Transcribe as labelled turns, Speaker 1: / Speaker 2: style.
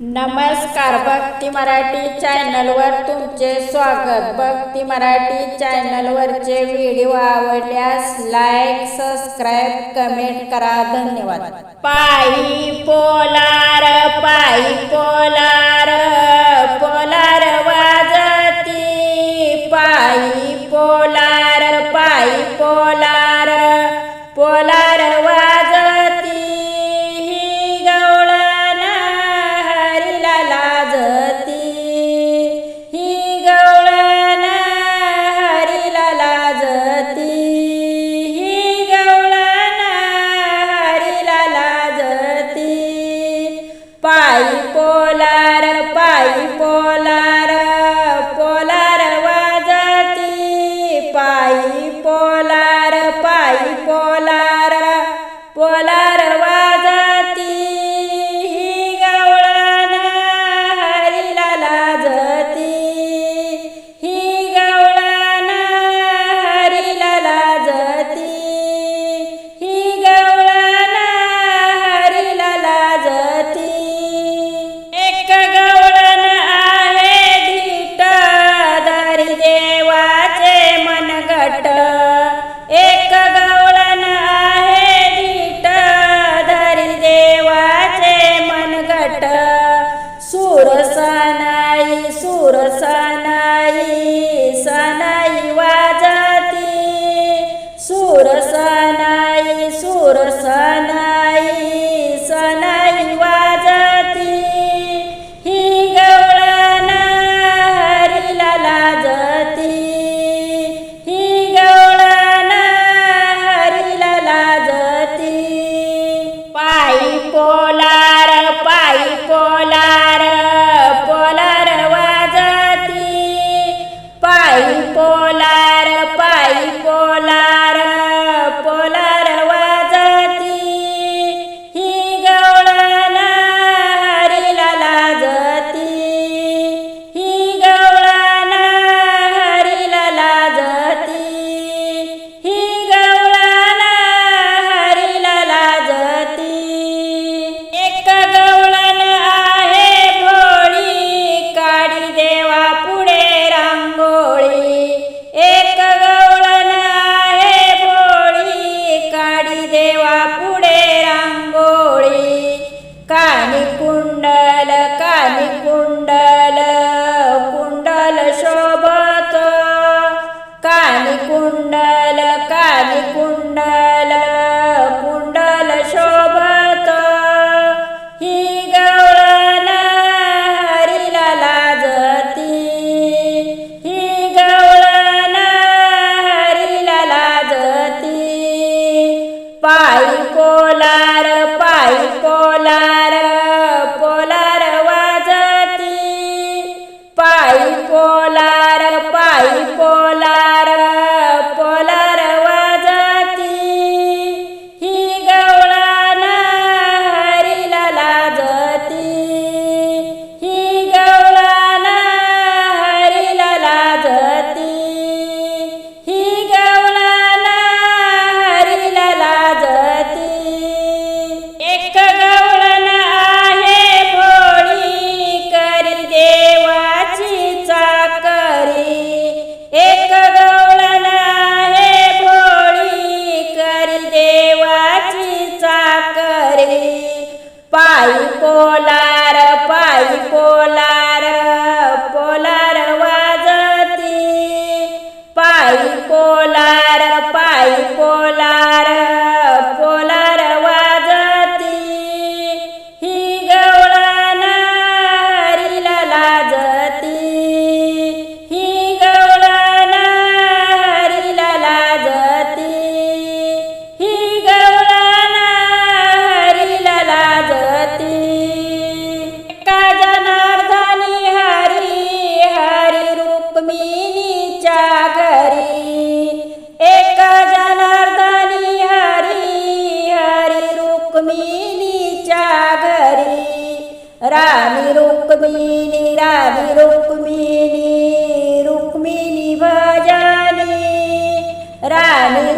Speaker 1: नमस्कार भक्ती मराठी चॅनलवर तुमचे स्वागत. भक्ती मराठी चॅनलवरचे व्हिडिओ आवडल्यास लाईक सबस्क्राईब कमेंट करा. धन्यवाद. पायी पोलार पायी पोलार पोलार वाजती. पायी पोलार पायी पोलार. पोलार पोलार सुरसनाई सुरसनाई കുണ്ടല पायी पोलार पायी पोलार राणी रुक्मिणी राणी रुक्मिणी रुक्मिणी भजानी राणी